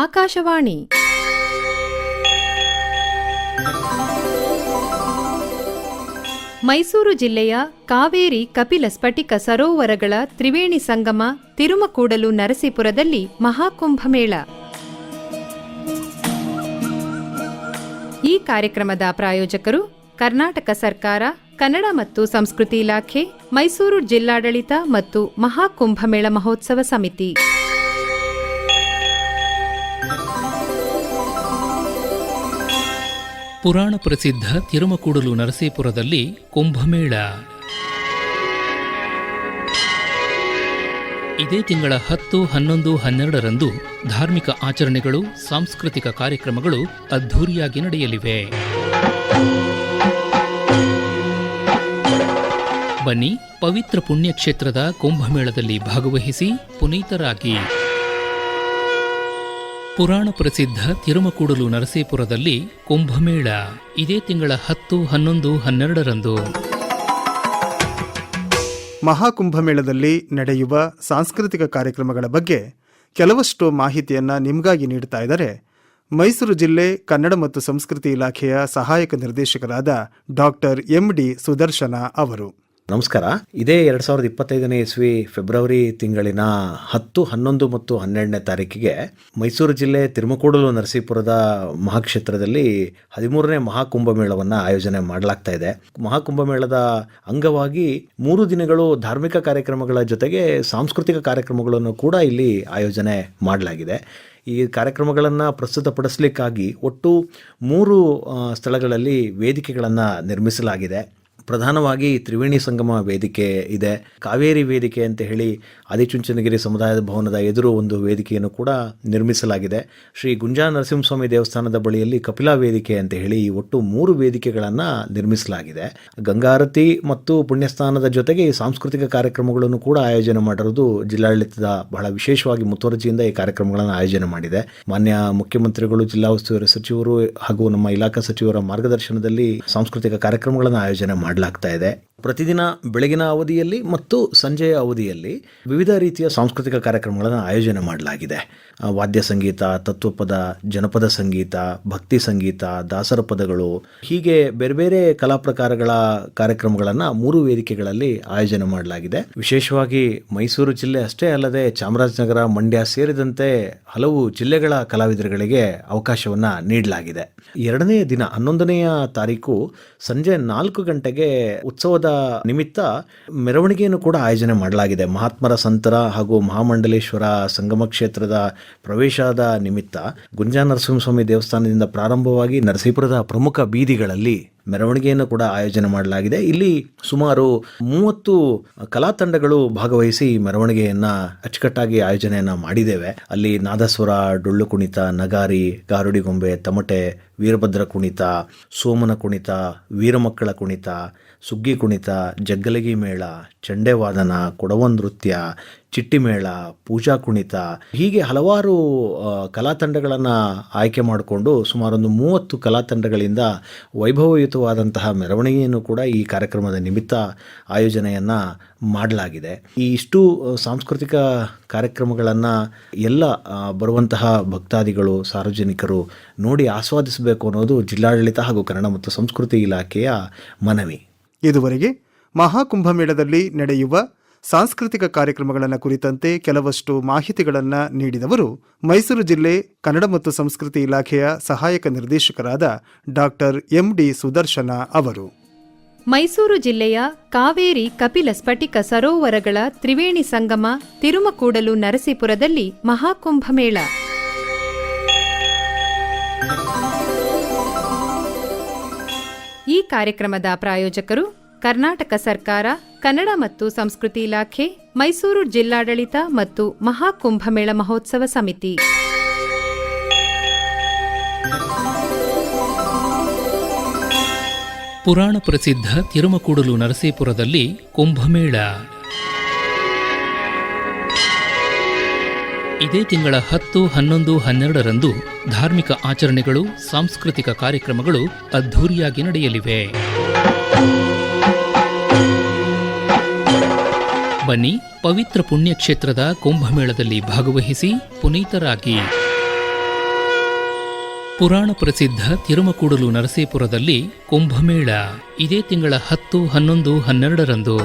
ಆಕಾಶವಾಣಿ. ಮೈಸೂರು ಜಿಲ್ಲೆಯ ಕಾವೇರಿ ಕಪಿಲ ಸ್ಫಟಿಕ ಸರೋವರಗಳ ತ್ರಿವೇಣಿ ಸಂಗಮ ತಿರುಮಕೂಡಲು ನರಸೀಪುರದಲ್ಲಿ ಮಹಾಕುಂಭಮೇಳ ಈ ಕಾರ್ಯಕ್ರಮದ ಪ್ರಾಯೋಜಕರು ಕರ್ನಾಟಕ ಸರ್ಕಾರ, ಕನ್ನಡ ಮತ್ತು ಸಂಸ್ಕೃತಿ ಇಲಾಖೆ, ಮೈಸೂರು ಜಿಲ್ಲಾಡಳಿತ ಮತ್ತು ಮಹಾಕುಂಭಮೇಳ ಮಹೋತ್ಸವ ಸಮಿತಿ. ಪುರಾಣ ಪ್ರಸಿದ್ಧ ತಿರುಮಕೂಡಲು ನರಸೀಪುರದಲ್ಲಿ ಕುಂಭಮೇಳ. ಇದೇ ತಿಂಗಳ ಹತ್ತು, ಹನ್ನೊಂದು, ಹನ್ನೆರಡರಂದು ಧಾರ್ಮಿಕ ಆಚರಣೆಗಳು, ಸಾಂಸ್ಕೃತಿಕ ಕಾರ್ಯಕ್ರಮಗಳು ಅದ್ಧೂರಿಯಾಗಿ ನಡೆಯಲಿವೆ. ಬನ್ನಿ ಪವಿತ್ರ ಪುಣ್ಯಕ್ಷೇತ್ರದ ಕುಂಭಮೇಳದಲ್ಲಿ ಭಾಗವಹಿಸಿ ಪುನೀತರಾಗಿ. ಪುರಾಣ ಪ್ರಸಿದ್ಧ ತಿರುಮಕೂಡಲು ನರಸೀಪುರದಲ್ಲಿ ಕುಂಭಮೇಳ. ಇದೇ ತಿಂಗಳ ಹತ್ತು, ಹನ್ನೊಂದು, ಹನ್ನೆರಡರಂದು. ಮಹಾಕುಂಭಮೇಳದಲ್ಲಿ ನಡೆಯುವ ಸಾಂಸ್ಕೃತಿಕ ಕಾರ್ಯಕ್ರಮಗಳ ಬಗ್ಗೆ ಕೆಲವಷ್ಟು ಮಾಹಿತಿಯನ್ನು ನಿಮಗಾಗಿ ನೀಡ್ತಾ ಇದ್ದಾರೆ. ಮೈಸೂರು ಜಿಲ್ಲೆ ಕನ್ನಡ ಮತ್ತು ಸಂಸ್ಕೃತಿ ಇಲಾಖೆಯ ಸಹಾಯಕ ನಿರ್ದೇಶಕರಾದ ಡಾಕ್ಟರ್ ಎಂ ಡಿ ಸುದರ್ಶನ ಅವರು. ನಮಸ್ಕಾರ. ಇದೇ ಎರಡ್ ಸಾವಿರದ ಇಪ್ಪತ್ತೈದನೇ ಇಸ್ವಿ ಫೆಬ್ರವರಿ ತಿಂಗಳಿನ ಹತ್ತು, ಹನ್ನೊಂದು ಮತ್ತು ಹನ್ನೆರಡನೇ ತಾರೀಕಿಗೆ ಮೈಸೂರು ಜಿಲ್ಲೆ ತಿರುಮಕೂಡಲು ನರಸೀಪುರದ ಮಹಾಕ್ಷೇತ್ರದಲ್ಲಿ ಹದಿಮೂರನೇ ಮಹಾಕುಂಭಮೇಳವನ್ನು ಆಯೋಜನೆ ಮಾಡಲಾಗ್ತಾ ಇದೆ. ಮಹಾಕುಂಭಮೇಳದ ಅಂಗವಾಗಿ ಮೂರು ದಿನಗಳು ಧಾರ್ಮಿಕ ಕಾರ್ಯಕ್ರಮಗಳ ಜೊತೆಗೆ ಸಾಂಸ್ಕೃತಿಕ ಕಾರ್ಯಕ್ರಮಗಳನ್ನು ಕೂಡ ಇಲ್ಲಿ ಆಯೋಜನೆ ಮಾಡಲಾಗಿದೆ. ಈ ಕಾರ್ಯಕ್ರಮಗಳನ್ನು ಪ್ರಸ್ತುತಪಡಿಸಲಿಕ್ಕಾಗಿ ಒಟ್ಟು ಮೂರು ಸ್ಥಳಗಳಲ್ಲಿ ವೇದಿಕೆಗಳನ್ನು ನಿರ್ಮಿಸಲಾಗಿದೆ. ಪ್ರಧಾನವಾಗಿ ತ್ರಿವೇಣಿ ಸಂಗಮ ವೇದಿಕೆ ಇದೆ. ಕಾವೇರಿ ವೇದಿಕೆ ಅಂತ ಹೇಳಿ ಆದಿಚುಂಚನಗಿರಿ ಸಮುದಾಯದ ಭವನದ ಎದುರು ಒಂದು ವೇದಿಕೆಯನ್ನು ಕೂಡ ನಿರ್ಮಿಸಲಾಗಿದೆ. ಶ್ರೀ ಗುಂಜಾ ನರಸಿಂಹಸ್ವಾಮಿ ದೇವಸ್ಥಾನದ ಬಳಿಯಲ್ಲಿ ಕಪಿಲಾ ವೇದಿಕೆ ಅಂತ ಹೇಳಿ ಒಟ್ಟು ಮೂರು ವೇದಿಕೆಗಳನ್ನು ನಿರ್ಮಿಸಲಾಗಿದೆ. ಗಂಗಾರತಿ ಮತ್ತು ಪುಣ್ಯಸ್ಥಾನದ ಜೊತೆಗೆ ಈ ಸಾಂಸ್ಕೃತಿಕ ಕಾರ್ಯಕ್ರಮಗಳನ್ನು ಕೂಡ ಆಯೋಜನೆ ಮಾಡಿರುವುದು ಜಿಲ್ಲಾಡಳಿತದ ಬಹಳ ವಿಶೇಷವಾಗಿ ಮುತುವರ್ಜಿಯಿಂದ ಈ ಕಾರ್ಯಕ್ರಮಗಳನ್ನು ಆಯೋಜನೆ ಮಾಡಿದೆ. ಮಾನ್ಯ ಮುಖ್ಯಮಂತ್ರಿಗಳು, ಜಿಲ್ಲಾ ಉಸ್ತುವಾರಿ ಸಚಿವರು ಹಾಗೂ ನಮ್ಮ ಇಲಾಖಾ ಸಚಿವರ ಮಾರ್ಗದರ್ಶನದಲ್ಲಿ ಸಾಂಸ್ಕೃತಿಕ ಕಾರ್ಯಕ್ರಮಗಳನ್ನು ಆಯೋಜನೆ ಮಾಡಲಾಗ್ತಾ ಇದೆ. ಪ್ರತಿದಿನ ಬೆಳಗಿನ ಅವಧಿಯಲ್ಲಿ ಮತ್ತು ಸಂಜೆಯ ಅವಧಿಯಲ್ಲಿ ವಿವಿಧ ರೀತಿಯ ಸಾಂಸ್ಕೃತಿಕ ಕಾರ್ಯಕ್ರಮಗಳನ್ನು ಆಯೋಜನೆ ಮಾಡಲಾಗಿದೆ. ವಾದ್ಯ ಸಂಗೀತ, ತತ್ವಪದ, ಜನಪದ ಸಂಗೀತ, ಭಕ್ತಿ ಸಂಗೀತ, ದಾಸರ ಪದಗಳು, ಹೀಗೆ ಬೇರೆ ಬೇರೆ ಕಲಾ ಪ್ರಕಾರಗಳ ಕಾರ್ಯಕ್ರಮಗಳನ್ನು ಮೂರು ವೇದಿಕೆಗಳಲ್ಲಿ ಆಯೋಜನೆ ಮಾಡಲಾಗಿದೆ. ವಿಶೇಷವಾಗಿ ಮೈಸೂರು ಜಿಲ್ಲೆ ಅಷ್ಟೇ ಅಲ್ಲದೆ ಚಾಮರಾಜನಗರ, ಮಂಡ್ಯ ಸೇರಿದಂತೆ ಹಲವು ಜಿಲ್ಲೆಗಳ ಕಲಾವಿದರುಗಳಿಗೆ ಅವಕಾಶವನ್ನು ನೀಡಲಾಗಿದೆ. ಎರಡನೇ ದಿನ, ಹನ್ನೊಂದನೆಯ ತಾರೀಕು ಸಂಜೆ ನಾಲ್ಕು ಗಂಟೆಗೆ ಉತ್ಸವದ ನಿಮಿತ್ತ ಮೆರವಣಿಗೆಯನ್ನು ಕೂಡ ಆಯೋಜನೆ ಮಾಡಲಾಗಿದೆ. ಮಹಾತ್ಮರ ಸಂತರ ಹಾಗೂ ಮಹಾಮಂಡಲೇಶ್ವರ ಸಂಗಮ ಕ್ಷೇತ್ರದ ಪ್ರವೇಶದ ನಿಮಿತ್ತ ಗುಂಜಾ ನರಸಿಂಹಸ್ವಾಮಿ ದೇವಸ್ಥಾನದಿಂದ ಪ್ರಾರಂಭವಾಗಿ ನರಸೀಪುರದ ಪ್ರಮುಖ ಬೀದಿಗಳಲ್ಲಿ ಮೆರವಣಿಗೆಯನ್ನು ಕೂಡ ಆಯೋಜನೆ ಮಾಡಲಾಗಿದೆ. ಇಲ್ಲಿ ಸುಮಾರು ಮೂವತ್ತು ಕಲಾ ತಂಡಗಳು ಭಾಗವಹಿಸಿ ಮೆರವಣಿಗೆಯನ್ನು ಅಚ್ಚುಕಟ್ಟಾಗಿ ಆಯೋಜನೆಯನ್ನ ಮಾಡಿದ್ದೇವೆ. ಅಲ್ಲಿ ನಾದಸ್ವರ, ಡೊಳ್ಳು ಕುಣಿತ, ನಗಾರಿ ಗಾರುಡಿಗೊಂಬೆ ತಮಟೆ, ವೀರಭದ್ರ ಕುಣಿತ, ಸೋಮನ ಕುಣಿತ, ವೀರಮಕ್ಕಳ ಕುಣಿತ, ಸುಗ್ಗಿ ಕುಣಿತ, ಜಗ್ಗಲಗಿ ಮೇಳ, ಚಂಡೆವಾದನ ಕೊಡವ ನೃತ್ಯ ಚಿಟ್ಟಿಮೇಳ, ಪೂಜಾ ಕುಣಿತ, ಹೀಗೆ ಹಲವಾರು ಕಲಾತಂಡಗಳನ್ನು ಕಲಾ ತಂಡಗಳನ್ನು ಆಯ್ಕೆ ಮಾಡಿಕೊಂಡು ಸುಮಾರೊಂದು ಮೂವತ್ತು ಕಲಾ ತಂಡಗಳಿಂದ ವೈಭವಯುತವಾದಂತಹ ಮೆರವಣಿಗೆಯನ್ನು ಕೂಡ ಈ ಕಾರ್ಯಕ್ರಮದ ನಿಮಿತ್ತ ಆಯೋಜನೆಯನ್ನು ಮಾಡಲಾಗಿದೆ. ಈ ಇಷ್ಟು ಸಾಂಸ್ಕೃತಿಕ ಕಾರ್ಯಕ್ರಮಗಳನ್ನು ಎಲ್ಲ ಬರುವಂತಹ ಭಕ್ತಾದಿಗಳು, ಸಾರ್ವಜನಿಕರು ನೋಡಿ ಆಸ್ವಾದಿಸಬೇಕು ಅನ್ನೋದು ಜಿಲ್ಲಾಡಳಿತ ಹಾಗೂ ಕನ್ನಡ ಮತ್ತು ಸಂಸ್ಕೃತಿ ಇಲಾಖೆಯ ಮನವಿ. ಇದುವರೆಗೆ ಮಹಾಕುಂಭಮೇಳದಲ್ಲಿ ನಡೆಯುವ ಸಾಂಸ್ಕೃತಿಕ ಕಾರ್ಯಕ್ರಮಗಳನ್ನು ಕುರಿತಂತೆ ಕೆಲವಷ್ಟು ಮಾಹಿತಿಗಳನ್ನು ನೀಡಿದವರು ಮೈಸೂರು ಜಿಲ್ಲೆ ಕನ್ನಡ ಮತ್ತು ಸಂಸ್ಕೃತಿ ಇಲಾಖೆಯ ಸಹಾಯಕ ನಿರ್ದೇಶಕರಾದ ಡಾಕ್ಟರ್ ಎಂ ಡಿ ಸುದರ್ಶನ ಅವರು. ಮೈಸೂರು ಜಿಲ್ಲೆಯ ಕಾವೇರಿ ಕಪಿಲ ಸ್ಫಟಿಕ ಸರೋವರಗಳ ತ್ರಿವೇಣಿ ಸಂಗಮ ತಿರುಮಕೂಡಲು ನರಸೀಪುರದಲ್ಲಿ ಮಹಾಕುಂಭಮೇಳ ಈ ಕಾರ್ಯಕ್ರಮದ ಪ್ರಾಯೋಜಕರು ಕರ್ನಾಟಕ ಸರ್ಕಾರ, ಕನ್ನಡ ಮತ್ತು ಸಂಸ್ಕೃತಿ ಇಲಾಖೆ, ಮೈಸೂರು ಜಿಲ್ಲಾಡಳಿತ ಮತ್ತು ಮಹಾಕುಂಭಮೇಳ ಮಹೋತ್ಸವ ಸಮಿತಿ. ಪುರಾಣ ಪ್ರಸಿದ್ಧ ತಿರುಮಕೂಡಲು ನರಸೀಪುರದಲ್ಲಿ ಕುಂಭಮೇಳ ಇದೇ ತಿಂಗಳ ಹತ್ತು, ಹನ್ನೊಂದು, ಹನ್ನೆರಡರಂದು ಧಾರ್ಮಿಕ ಆಚರಣೆಗಳು, ಸಾಂಸ್ಕೃತಿಕ ಕಾರ್ಯಕ್ರಮಗಳು ಅದ್ಧೂರಿಯಾಗಿ ನಡೆಯಲಿವೆ. ಬನ್ನಿ ಪವಿತ್ರ ಪುಣ್ಯಕ್ಷೇತ್ರದ ಕುಂಭಮೇಳದಲ್ಲಿ ಭಾಗವಹಿಸಿ ಪುನೀತರಾಗಿ. ಪುರಾಣ ಪ್ರಸಿದ್ಧ ತಿರುಮಕೂಡಲು ನರಸೀಪುರದಲ್ಲಿ ಕುಂಭಮೇಳ ಇದೇ ತಿಂಗಳ ಹತ್ತು, ಹನ್ನೊಂದು, ಹನ್ನೆರಡರಂದು.